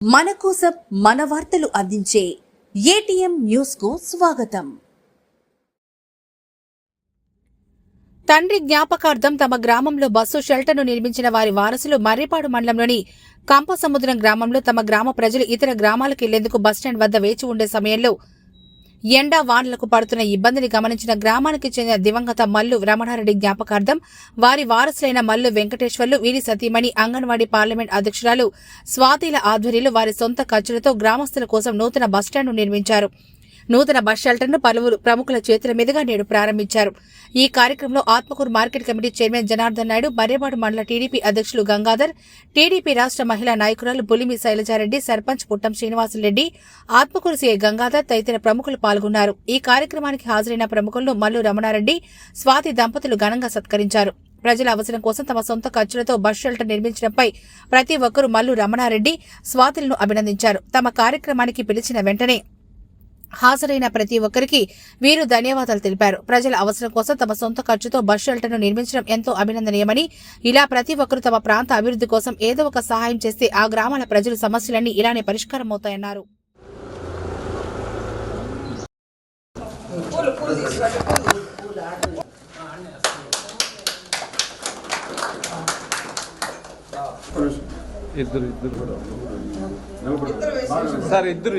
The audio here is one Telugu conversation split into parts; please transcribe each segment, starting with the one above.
మన కోసం మన వార్తలు అందించే ఏటీఎం న్యూస్కు స్వాగతం. తండ్రి జ్ఞాపకార్థం తమ గ్రామంలో బస్సు షెల్టర్ను నిర్మించిన వారి వారసులు మర్రిపాడు మండలంలోని కంపసముద్రం గ్రామంలో తమ గ్రామ ప్రజలు ఇతర గ్రామాలకు వెళ్ళేందుకు బస్టాండ్ వద్ద వేచి ఉండే సమయంలో ఎండా వానలకు పడుతున్న ఇబ్బందిని గమనించిన గ్రామానికి చెందిన దివంగత మల్లు రమణారెడ్డి జ్ఞాపకార్థం వారి వారసులైన మల్లు వెంకటేశ్వర్లు వీరి సతీమణి అంగన్వాడీ పార్లమెంట్ అధ్యక్షురాలు స్వాతిల ఆధ్వర్యంలో వారి సొంత ఖర్చులతో గ్రామస్తుల కోసం నూతన బస్టాండ్ను నిర్మించారు. నూతన బస్ షెల్టర్ను పలువురు ప్రముఖుల చేతుల మీదుగా నేడు ప్రారంభించారు. ఈ కార్యక్రమంలో Atmakur market committee chairman Janardhan Naidu Marripadu మండల టీడీపీ అధ్యక్షులు గంగాధర్ టీడీపీ రాష్ట్ర మహిళా నాయకురాలు బులిమి శైలజారెడ్డి సర్పంచ్ పుట్టం శ్రీనివాసరెడ్డి ఆత్మకూరు సీఐ గంగాధర్ తదితర ప్రముఖులు పాల్గొన్నారు. ఈ కార్యక్రమానికి హాజరైన ప్రముఖులను మల్లు రమణారెడ్డి స్వాతి దంపతులు ఘనంగా సత్కరించారు. ప్రజల అవసరం కోసం తమ సొంత ఖర్చులతో బస్ షెల్టర్ నిర్మించడంపై ప్రతి ఒక్కరూ మల్లు రమణారెడ్డి స్వాతులను అభినందించారు. తమ కార్యక్రమానికి పిలిచిన వెంటనే హాజరైన ప్రతి ఒక్కరికి వీరు ధన్యవాదాలు తెలిపారు. ప్రజల అవసరం కోసం తమ సొంత ఖర్చుతో బస్ షెల్టర్ను నిర్మించడం ఎంతో అభినందనీయమని ఇలా ప్రతి ఒక్కరూ తమ ప్రాంత అభివృద్ధి కోసం ఏదో ఒక సహాయం చేస్తే ఆ గ్రామాల ప్రజల సమస్యలన్నీ ఇలానే పరిష్కారం అవుతాయన్నారు ఇద్దరు ఇద్దరు కూడా. సార్ ఇద్దరు.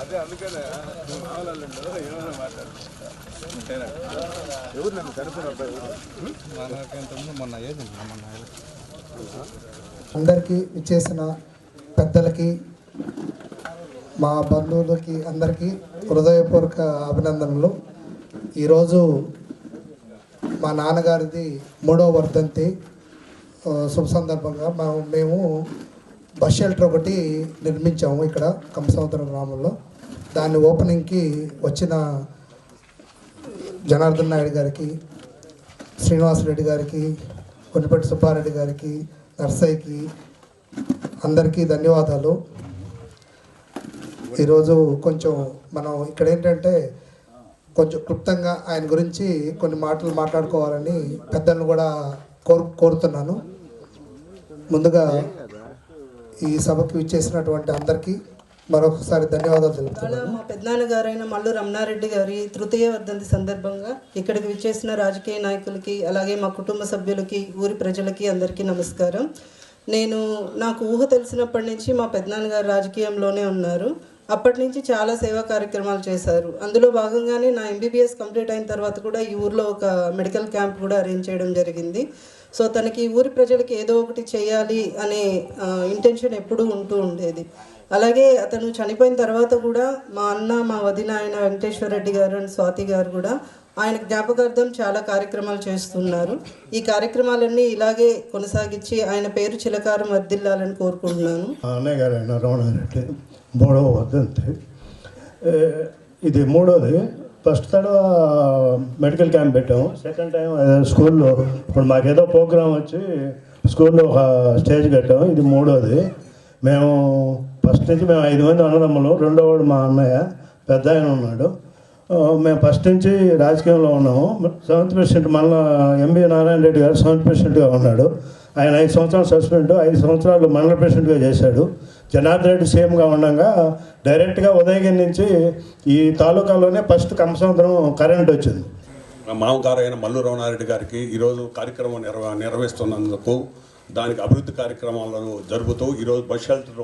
అదే అందుకనే ఏమైనా మాట్లాడు ఎవరు నన్ను తరపున అబ్బాయి మొన్న ఏది మొన్న అందరికీ ఇచ్చేసిన పెద్దలకి మా బంధువులకి అందరికీ హృదయపూర్వక అభినందనలు. ఈరోజు మా నాన్నగారిది మూడో వర్ధంతి. శుభ సందర్భంగా మా మేము బస్ షెల్టర్ ఒకటి నిర్మించాము ఇక్కడ కంసముద్రం గ్రామంలో. దాని ఓపెనింగ్కి వచ్చిన జనార్దన్ నాయుడు గారికి శ్రీనివాసరెడ్డి గారికి కొన్నిపెట్టి సుబ్బారెడ్డి గారికి నర్సయ్యకి అందరికీ ధన్యవాదాలు. ఈరోజు కొంచెం మనం ఇక్కడ ఏంటంటే కొంచెం క్లుప్తంగా ఆయన గురించి కొన్ని మాటలు మాట్లాడుకోవాలని పెద్దలను కూడా కోరు కోరుతున్నాను. ముందుగా ఈ సభకు ఇచ్చేసినటువంటి అందరికీ మరొకసారి ధన్యవాదాలు తెలుపుతున్నాను. మా పెద్దనాన్నగారైన మల్లు రమణారెడ్డి గారి తృతీయ వర్ధంతి సందర్భంగా ఇక్కడికి విచ్చేసిన రాజకీయ నాయకులకి అలాగే మా కుటుంబ సభ్యులకి ఊరి ప్రజలకి అందరికీ నమస్కారం. నేను నాకు ఊహ తెలిసినప్పటి నుంచి మా పెద్దనాన్నగారు రాజకీయంలోనే ఉన్నారు. అప్పటి నుంచి చాలా సేవా కార్యక్రమాలు చేశారు. అందులో భాగంగానే నా ఎంబీబీఎస్ కంప్లీట్ అయిన తర్వాత కూడా ఈ ఊర్లో ఒక మెడికల్ క్యాంప్ కూడా అరేంజ్ చేయడం జరిగింది. సో తనకి ఊరి ప్రజలకి ఏదో ఒకటి చేయాలి అనే ఇంటెన్షన్ ఎప్పుడూ ఉంటూ ఉండేది. అలాగే అతను చనిపోయిన తర్వాత కూడా మా అన్న మా వదిన ఆయన వెంకటేశ్వర రెడ్డి గారు అండ్ స్వాతి గారు కూడా ఆయన జ్ఞాపకార్థం చాలా కార్యక్రమాలు చేస్తున్నారు. ఈ కార్యక్రమాలన్నీ ఇలాగే కొనసాగించి ఆయన పేరు చిలకారం వర్దిల్లాలని కోరుకుంటున్నాను. అన్నయ్య గారు ఆయన రమణారెడ్డి మూడవ వర్ధంతి. ఇది మూడోది. ఫస్ట్ తడవ మెడికల్ క్యాంప్ పెట్టాము. సెకండ్ టైం స్కూల్లో ఇప్పుడు మాకేదో ప్రోగ్రామ్ వచ్చి స్కూల్లో ఒక స్టేజ్ కట్టాము. ఇది మూడోది. మేము ఫస్ట్ నుంచి మేము ఐదు మంది అన్నదమ్ములు. రెండోవాడు మా అన్నయ్య పెద్ద ఆయన ఉన్నాడు. మేము ఫస్ట్ నుంచి రాజకీయంలో ఉన్నాము. సెవెంత్ ప్రెసిడెంట్ మళ్ళా ఎంబీ నారాయణ రెడ్డి గారు సెవెంత్ ప్రెసిడెంట్గా ఉన్నాడు. ఆయన ఐదు సంవత్సరాలు సస్పెండ్ ఐదు సంవత్సరాలు మండల ప్రెసిడెంట్గా చేశాడు. జనార్దన్ రెడ్డి సీఎంగా ఉండగా డైరెక్ట్గా ఉదయగిరి నుంచి ఈ తాలూకాలోనే ఫస్ట్ కంసముద్రం కరెంట్ వచ్చింది. మామగారు అయిన మల్లు రమణారెడ్డి గారికి ఈరోజు కార్యక్రమం నిర్వ నిర్వహిస్తున్నందుకు దానికి అభివృద్ధి కార్యక్రమాలను జరుపుతూ ఈరోజు బస్ షెల్టర్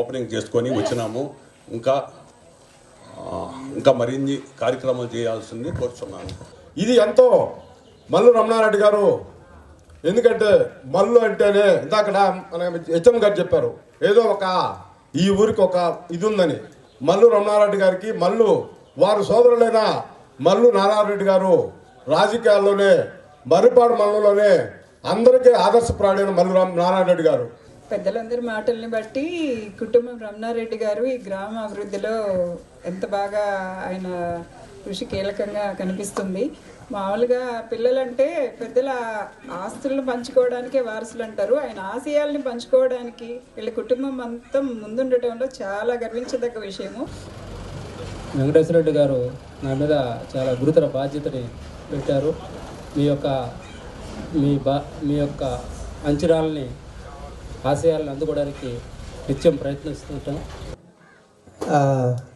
ఓపెనింగ్ చేసుకొని వచ్చినాము. ఇంకా ఇంకా మరిన్ని కార్యక్రమాలు చేయాల్సింది కోరుతున్నాను ఇది ఎంతో మల్లు రమణారెడ్డి గారు. ఎందుకంటే మల్లు అంటేనే ఇందాక మన హెచ్ఎం గారు చెప్పారు. ఏదో ఒక ఈ ఊరికి ఒక ఇది ఉందని మల్లు రమణారెడ్డి గారికి మల్లు వారు సోదరులైన మల్లు నారాయణరెడ్డి గారు రాజకీయాల్లోనే మర్రిపాడు మండలంలోనే అందరికీ ఆదర్శప్రాయుడైన మల్లు నారాయణరెడ్డి నారాయణ రెడ్డి గారు. పెద్దలందరి మాటల్ని బట్టి కుటుంబం రమణారెడ్డి గారు ఈ గ్రామ అభివృద్ధిలో ఎంత బాగా ఆయన కృషి కీలకంగా కనిపిస్తుంది. మామూలుగా పిల్లలంటే పెద్దల ఆస్తులను పంచుకోవడానికే వారసులు అంటారు. ఆయన ఆశయాల్ని పంచుకోవడానికి వీళ్ళ కుటుంబం అంతా ముందుండటంలో చాలా గర్వించదగ్గ విషయము. వెంకటేశ్వర రెడ్డి గారు నా మీద చాలా గురుతర బాధ్యతని పెట్టారు. మీ యొక్క మీ బా మీ యొక్క అంచనాలని ఆశయాలను అందుకోవడానికి నిత్యం ప్రయత్నిస్తుంటాం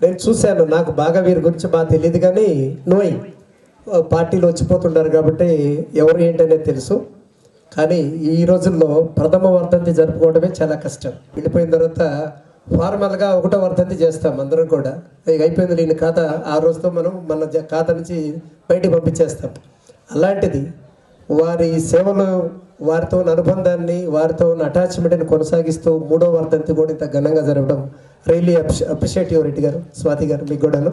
నేను చూశాను నాకు బాగా వీరి గురించి బాగా తెలియదు కానీ నోయ్. పార్టీలు వచ్చిపోతుంటారు కాబట్టి ఎవరు ఏంటనేది తెలుసు. కానీ ఈ రోజుల్లో ప్రథమ వర్ధంతి జరుపుకోవడమే చాలా కష్టం. వెళ్ళిపోయిన తర్వాత ఫార్మల్గా ఒకటో వర్ధంతి చేస్తాం అందరం కూడా. ఇక అయిపోయింది నేను ఖాతా ఆ రోజుతో మనం మన ఖాతా నుంచి బయటికి పంపించేస్తాం. అలాంటిది వారి సేవలు వారితో ఉన్న అనుబంధాన్ని వారితో ఉన్న అటాచ్మెంట్ని కొనసాగిస్తూ మూడో వర్ధంతి కూడా ఇంత ఘనంగా జరగడం రియలీ యువర్ రెడ్డి గారు స్వాతి గారు మీకు కూడాను.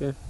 Okay.